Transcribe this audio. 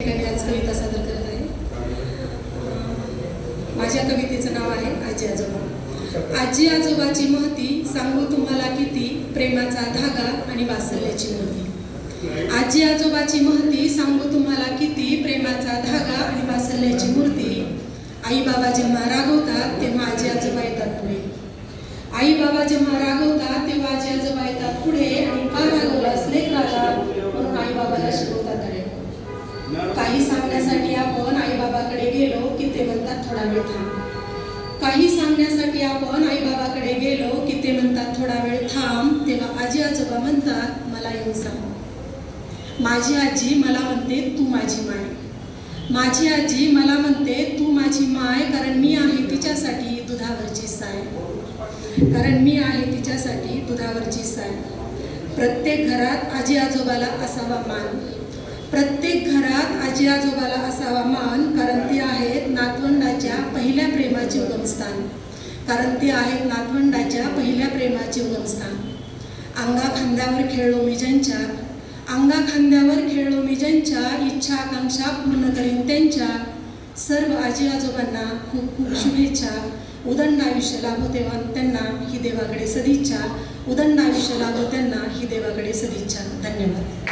कविता सादर करत आहे. माझ्या कवितेचं नाव आहे आजी आजोबा. आजी आजोबाची महती सांगू तुम्हाला किती? प्रेमाचा धागा आणि वासल्याची मूर्ती. आजी आजोबाची महती सांगू तुम्हाला किती? प्रेमाचा धागा आणि वासल्याची मूर्ती. आई बाबा जेव्हा रागवतात तेव्हा आजी आजोबा येतात पुढे. आई बाबा जेव्हा रागवतात तेव्हा आजी आजोबा येतात पुढे. काही सांगण्यासाठी आपण आईबाबाकडे गेलो की ते म्हणतात थोडा वेळ थांब. काही सांगण्यासाठी आपण आईबाबाकडे गेलो की ते म्हणतात थोडा वेळ थांब तेव्हा आजी आजोबा म्हणतात मला येऊन सांग. माझी आजी मला म्हणते तू माझी माय. माझी आजी मला म्हणते तू माझी माय कारण मी आहे तिच्यासाठी दुधावरची साय. कारण मी आहे तिच्यासाठी दुधावरची साय. प्रत्येक घरात आजी आजोबाला असावा मान. प्रत्येक घरात आजी आजोबाला असावा मान कारण ते आहेत नातवंडाच्या पहिल्या प्रेमाचे उगमस्थान. कारण ते आहेत नातवंडाच्या पहिल्या प्रेमाचे उगमस्थान. अंगा खांद्यावर खेळलो मी ज्यांच्या अंगा खांद्यावर खेळलो मी ज्यांच्या इच्छा आकांक्षा पूर्ण करीन त्यांच्या. सर्व आजी आजोबांना खूप खूप शुभेच्छा. उदंड आयुष्य लाभो तेव्हा त्यांना ही देवाकडे सदिच्छा. उदंड आयुष्य लाभो त्यांना ही देवाकडे सदिच्छा. धन्यवाद.